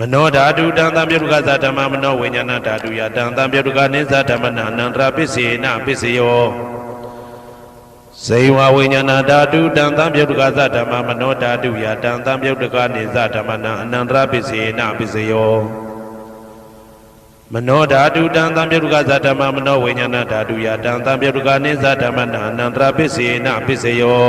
မနောဓာတုတံသံပြုတ်တကသဓမ္မမနောဝိညာဏဓာတုယတံသံပြုတ်တကနေသဓမ္မနံအနန္တရပစ္စေနပစ္စယောဇေဝဝိညာဏဓာတုတံသံပြုတ်တကသဓမ္မမနောဓာတုယတံသံပြုတ်တကနေသဓမ္မနံအနန္တရပစ္စေနပစ္စယောမနောဓာတုတံသံပြုတ်တကသဓမ္မမနောဝိညာဏဓာတုယတံသံပြုတ်တကနေသဓမ္မနံအနန္တရပစ္စေနပစ္စယော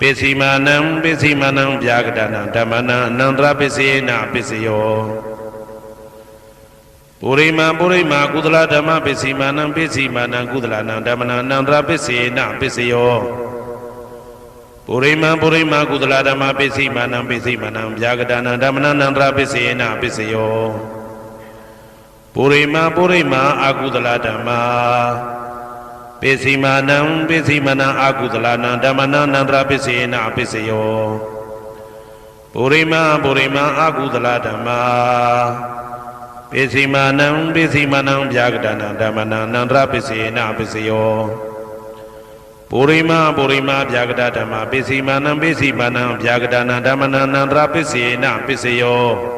ပိစီမာနံပိစီမာနံဗျာကတနာဓမ္မနံအနန္တရပစ္စေနပစ္စယောပုရိမာပုရိမာကုသလဓမ္မပစ္စည်းမာနံပစ္စည်းမာနံကုသလနံဓမ္မနံအနန္တရပစ္စေနပစ္စယောပုရိမာပုရိမာကုသလဓမ္မပစ္စည်းမာနံပစ္စည်းမာနံဗျာကတနာဓမ္မနံအနန္တရပစ္စေနပစ္စယောပုရိမာပုရိမာအာကုသလဓမ္မာ ပစ္စည်းမာနံပစ္စည်းမာနံအာကုသလနံဓမ္မနံအနန္တရပစ္စေနပစ္စယောပုရိမာပုရိမာအာကုသလဓမ္မာပိစီမာနံပိစီမာနံဗျာကတနာဓမ္မနံအနန္တရပစ္စေနပစ္စယောပုရိမာပုရိမာဗျာကတဓမ္မပိစီမာနံပိစီမာနံဗျာကတနာဓမ္မနံအနန္တရပစ္စေနပစ္စယော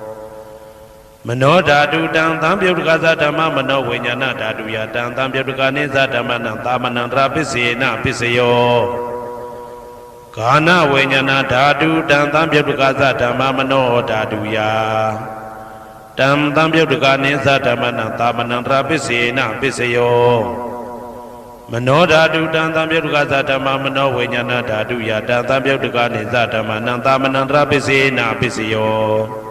မနောဓာတုတံသံပြုတ်တကသဓမ္မမနောဝိညာဏဓာတုယတံသံပြုတ်တကနိသဓမ္မနံသာမဏံတရပစ္စေနပစ္စယောဂာနဝိညာဏဓာတုတံသံပြုတ်တကသဓမ္မမနောဓာတုယတံသံပြုတ်တကနိသဓမ္မနံသာမဏံတရပစ္စေနပစ္စယောမနောဓာတုတံသံပြုတ်တကသဓမ္မမနောဝိညာဏဓာတုယတံသံပြုတ်တကနိသဓမ္မနံသာမဏံတရပစ္စေနပစ္စယော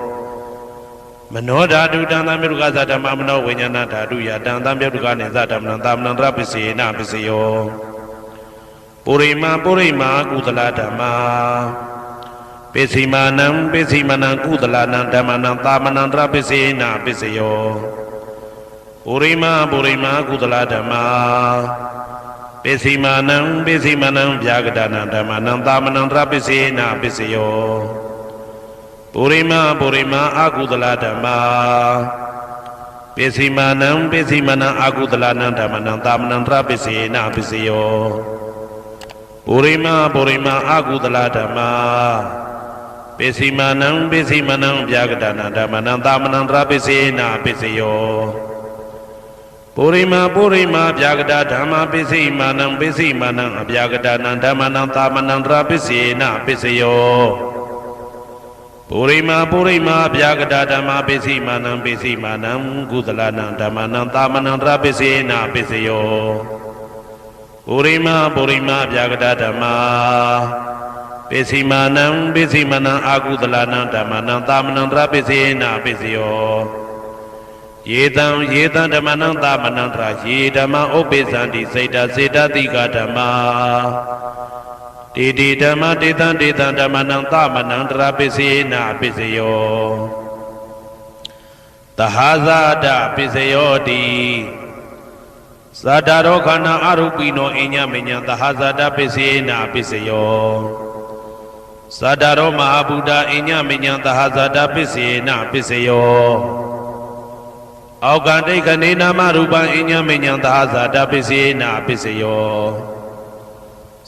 မနောဓာတုတံသံမြုကသဓမ္မမနောဝိညာဏဓာတုယတံသံမြုကနေသဓမ္မနံသာမဏံတရပစ္စေနပစ္စယောပုရိမာပုရိမာကုသလဓမ္မာပိစီမာနံပိစီမနံကုသလနံဓမ္မနံသာမဏံတရပစ္စေနပစ္စယောပုရိမာပုရိမာကုသလဓမ္မာပိစီမာနံပိစီမနံဗျာကတနာဓမ္မနံသာမဏံတရပစ္စေနပစ္စယော ပုရိမာပုရိမာအာကုသလဓမ္မာပိစီမာနံပိစီမနံအာကုသလနံဓမ္မနံသာမဏံတရပစ္စေနပစ္စယောပုရိမာပုရိမာအာကုသလဓမ္မာပိစီမာနံပိစီမနံဗျာကတနာဓမ္မနံသာမဏံတရပစ္စေနပစ္စယောပုရိမာပုရိမာဗျာကတဓမ္မာပိစိမာနံပိစိမာနံအဗျာကတနံဓမ္မနံသာမဏံတရပစ္စေနပစ္စယော ပုရိမာပုရိမာဗျာကတာဓမ္မာပိစိမာနံပိစိမာနံကုသလနံဓမ္မနံသာမဏံတရပိစေနာပိစယောပုရိမာပုရိမာဗျာကတာဓမ္မာပိစိမာနံပိစိမာနံအာကုသလနံဓမ္မနံသာမဏံတရပိစေနာပိစယောယေတံယေတံဓမ္မနံသာမဏံတရယေဓမ္မဥပ္ပိသန္တိစေတစေတတိကဓမ္မာ တေတိဓမ္မတေတံတေတံဓမ္မနံသမနံတရာပစ္စေနပစ္စယောတဟဇာတပစ္စယောတိသတ္တရောခန္ဓာအရုပိနောအညမညံတဟဇာတပစ္စေနပစ္စယောသတ္တရောမဟာဗုဒ္ဓအညမညံတဟဇာတပစ္စေနပစ္စယောအောက်ကတိတ်ကနေနာမရူပံအညမညံတဟဇာတပစ္စေနပစ္စယော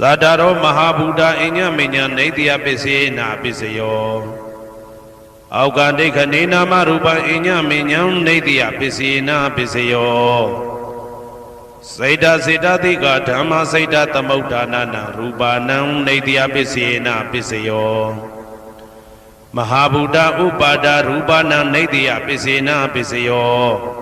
သတ္တရောမဟာဗုဒ္ဓအညမညံနေတယပစ္စယေနာပစ္စယောအောက်ကဒိဋ္ဌနေနာမရူပံအညမညံနေတယပစ္စယေနာပစ္စယောစေတစေတသိကဓမ္မစေတသမုဋ္ဌာနနာရူပါဏံနေတယပစ္စယေနပစ္စယောမဟာဗုဒ္ဓဥပါဒရူပနာနေတယပစ္စေနပစ္စယော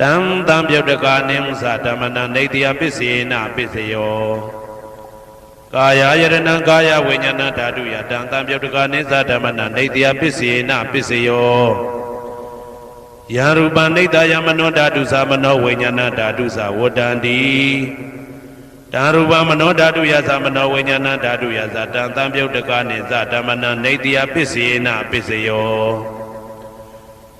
တံတံပြုတ်တကာနိမသဓမ္မနနေတယပစ္စေနပစ္စယောကာယယရဏံကာယဝိညာဏဓာတုယတံတံပြုတ်တကာနိသဓမ္မနနေတယပစ္စေနပစ္စယောယံရူပနိတယမနောဓာတုသမနောဝိညာဏဓာတုသဝတ္တန္တိတံရူပမနောဓာတုယသမနောဝိညာဏဓာတုယသတံတံပြုတ်တကာနိသဓမ္မနနေတယပစ္စေနပစ္စယော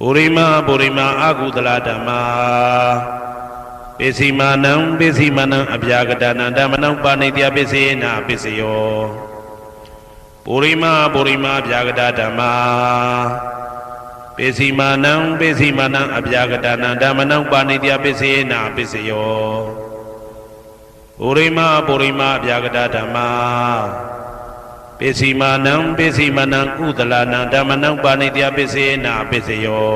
ပုရိမာပုရိမာအာကုသလဓမ္မာပိစိမာနံပိစိမာနံအပြာကတနံဓမ္မနံပါဏိတယပစ္စေနပစ္စယောပုရိမာပုရိမာအပြာကတဓမ္မာပိစိမာနံပိစိမာနံအပြာကတနံဓမ္မနံပါဏိတယပစ္စေနပစ္စယောပုရိမာပုရိမာအပြာကတဓမ္မာ ပိစိမာနံပိစိမာနံကုသလနံဓမ္မနံပါဏိတယပစ္စေနပစ္စယော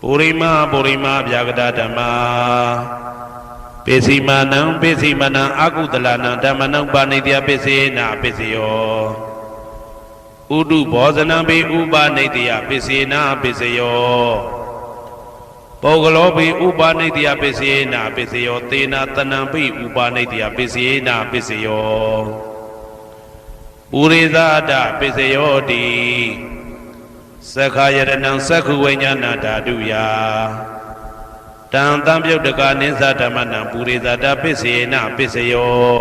ပုရိမာပုရိမာဗျာဂတဓမ္မာပိစိမာနံပိစိမာနံအကုသလနံဓမ္မနံပါဏိတယပစ္စေနပစ္စယောဥဒုဘောဇနံပိဥပါနိတယပစ္စေနပစ္စယောပုဂ္ဂလောပိဥပါနိတယပစ္စေနပစ္စယော သေနာတနံပိဥပါနိတယပစ္စေနပစ္စယော ပုရိသဒပစ္စယောတိသက္ခာယရဏံသက္ခုဝိညာဏဓာတုယတံတံပြုတ်တကနိသဓမ္မနံပုရိသဒပစ္စေနပစ္စယော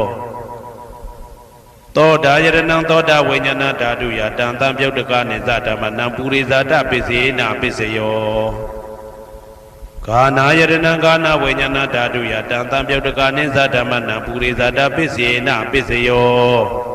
သောတာယရဏံသောတာဝိညာဏဓာတုယတံတံပြုတ်တကနိသဓမ္မနံပုရိသဒပစ္စေနပစ္စယောဂာနာယရဏံဂာနာဝိညာဏဓာတုယတံတံပြုတ်တကနိသဓမ္မနံပုရိသဒပစ္စေနပစ္စယော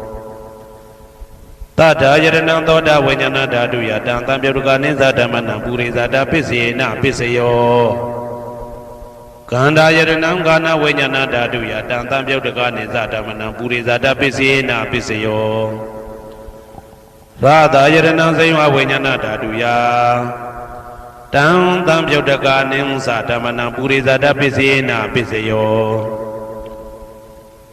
တထာယရဏံသောတာဝိညာဏဓာတုယတံတံပြုတ်ကနိသဓမ္မနံပုရိသတာပစ္စေနပစ္စယောကန္တာယရဏံကာနဝိညာဏဓာတုယတံတံပြုတ်ကနိသဓမ္မနံပုရိသတာပစ္စေနပစ္စယောရရာသာယရဏစိမဝိညာဏဓာတုယတံတံပြုတ်တကာနိသဓမ္မနံပုရိဇာတပစ္စေနပစ္စယော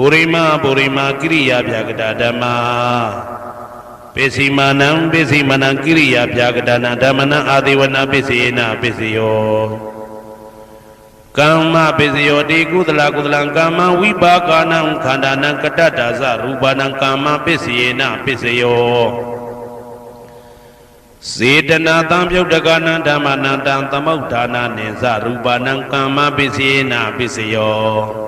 ပုရိမပုရိမကိရိယာပြာကတာဓမ္မာပစ္စည်းမာနံပစ္စည်းမနံကိရိယာပြာကတာနံဓမ္မနံအာတိဝနာပစ္စည်းနာပစ္စယောကမ္မပစ္စယောတိကုသလကုသလံကာမဝိပါကနံခန္ဓာနံကတ္တတာဇရူပနံကာမပစ္စယေနပစ္စယောစေတနာတံပြုတ်တကနံဓမ္မနံတံသမုဋ္ဌာနာနိသရူပနံကာမပစ္စယေနပစ္စယော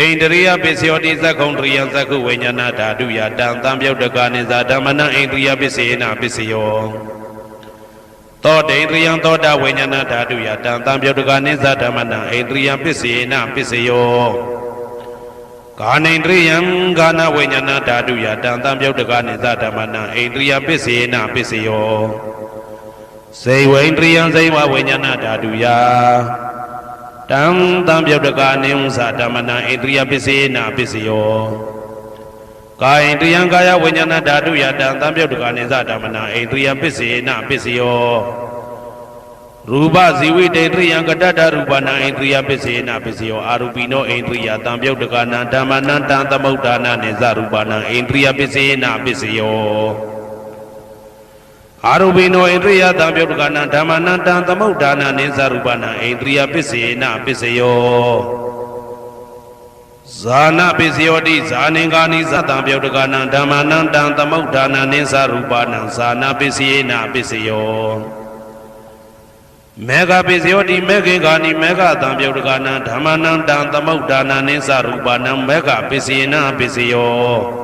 ဣန္ဒရိယပစ္စယောတိသက္ခုံတရိယသက္ခုဝိညာဏဓာတုယတံတံပြုတ်တကနိသဓမ္မနံဣန္ဒရိယပစ္စေနပစ္စယောသောတေန္ဒရိယသောတာဝိညာဏဓာတုယတံတံပြုတ်တကနိသဓမ္မနံဣန္ဒရိယပစ္စေနပစ္စယောကာနိန္ဒရိယံဂာနဝိညာဏဓာတုယတံတံပြုတ်တကနိသဓမ္မနံဣန္ဒရိယပစ္စေနပစ္စယောစေဝိန္ဒရိယံစေဝဝိညာဏဓာတုယ တံတံပြုတ်တကနိဥ္စဓမ္မနံဣန္ဒရိယပစ္စေနပစ္စယောကာယိန္ဒရိယံကာယဝိညာဏဓာတုယတံတံပြုတ်တကနိသဓမ္မနံဣန္ဒရိယပစ္စေနပစ္စယောရူပဇီဝိတေတရိယံကတ္တတရူပနာဣန္ဒြိယပစ္စေနပစ္စယောအာရူပိနောဣန္ဒြိယတံပြုတ်တကနာဓမ္မနံတံသမုဋ္ဌာနာနေဇရူပနာဣန္ဒြိယပစ္စေနပစ္စယော အာရူပိနောဣန္ဒြိယတံပြုတ်တကနာဓမ္မနံတံသမုဋ္ဌာနာနေဇရူပနာဣန္ဒြိယပစ္စေနပစ္စယောဇာနာပစ္စယောတိဇာနင်္ဂာနိသတံပြုတ်တကနာဓမ္မနံတံသမုဋ္ဌာနာနေဇရူပနာဇာနာပစ္စယေနပစ္စယောမေဃပိစယောတိမေခေဂာနိမေဃတံပြုတ်တကနံဓမ္မနံတံသမုဋ္ဌာနာနိသရူပနံမေဃပိစယေနပိစယော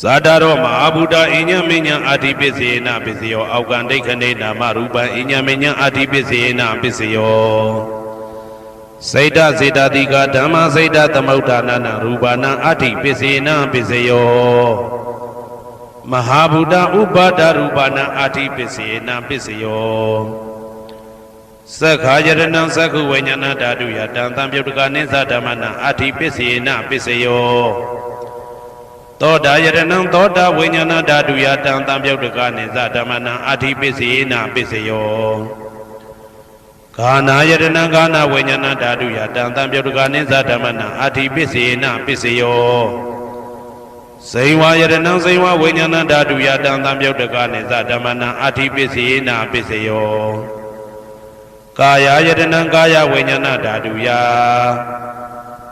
သတ္တရောမဟာဗုဒ္ဓအညမေညံအဋ္ဌိပစ္စေနပစ္စယောအောက်ကံဒိဋ္ဌနေနာမရူပံအညမေညံအဋ္ဌိပစ္စေနပစ္စယောစေတစေတတိကဓမ္မစေတသမုဋ္ဌာနာနရူပနာအဋ္ဌိပစ္စေနပစ္စယောမဟာဗုဒ္ဓဥပါဒရူပနာအဋ္ဌိပစ္စေနပစ္စယောသက္ခာယရဏံသက္ခုဝိညာဏဓာတုယတံတံပြုတ်တကနိသဓမ္မနံအဋ္ဌိပစ္စေနပစ္စယော သောတာယရဏံသောတာဝိညာဏဓာတုယတံတံပြုတ်တကနိသဓမ္မနံအဋ္ဌိပစ္စေနပစ္စယောဂာနာယရဏံဂာနာဝိညာဏဓာတုယတံတံပြုတ်တကနိသဓမ္မနံအဋ္ဌိပစ္စေနပစ္စယောဇိဝယရဏံဇိဝဝိညာဏဓာတုယတံတံပြုတ်တကနိသဓမ္မနံအဋ္ဌိပစ္စယေနာပစ္စယောကာယယရဏံကာယဝိညာဏဓာတုယ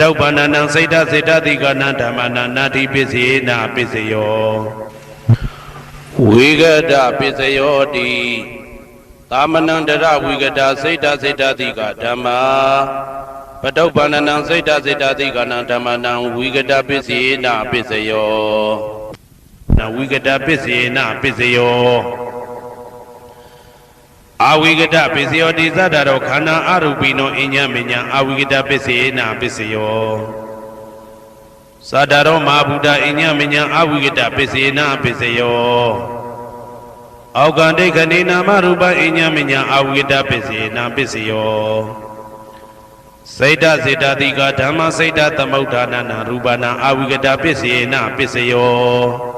တုပ္ပန္နံစိတ်တစိတ်တတိကနံဓမ္မနံနာတိပစ္စယေနပစ္စယောဝိဂဒပစ္စယောတိသာမဏံတရဝိဂဒစိတ်တစိတ်တတိကဓမ္မာပတုပ္ပန္နံစိတ်တစိတ်တသိကနံဓမ္မနံဝိကတပစ္စေနပစ္စယောနဝိကတပစ္စေနပစ္စယော အာဝိကတပစ္စယောတိသတ္တရောခန္ဓာအရူပိနောအညမညာအာဝိကတပစ္စေနပစ္စယောသတ္တရောမဟာဗုဒ္ဓအညမညာအာဝိကတပစ္စေနပစ္စယောအောက်ကံဒိဋ္ဌနေနာမရူပအညမညာအာဝိကတပစ္စေနပစ္စယောစိတ်တစေတတိကဓမ္မစိတ်တသမုဋ္ဌာနနာရူပနာအာဝိကတပစ္စေနပစ္စယော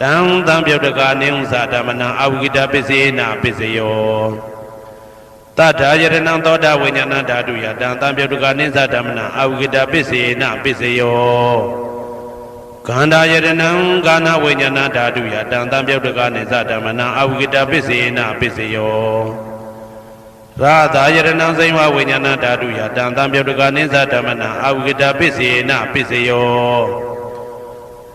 တံတံပြုတ်တကာနိဥ္စာဓမ္မနံအဝိကတပစ္စေနပစ္စယောတတ္ထာယရဏံသောတာဝိညာဏဓာတုယတံတံပြုတ်တကာနိစ္စဓမ္မနံအဝိကတပစ္စေနပစ္စယောခန္ဓာယရဏံကာနဝိညာဏဓာတုယတံတံပြုတ်တကာနိစ္စဓမ္မနံအဝိကတပစ္စေနပစ္စယောရာသာယရဏံစိမဝိညာဏဓာတုယတံတံပြုတ်တကာနိစ္စဓမ္မနံအဝိကတပစ္စေနပစ္စယော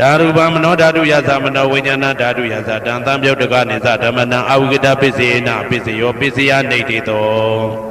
ဓာရူပမနောဓာတုယသမနောဝိညာဏဓာတုယသတံတံပြုတ်တကနိသဓမ္မနံအဝိကတပစ္စေနပစ္စယောပစ္စယနေတိတော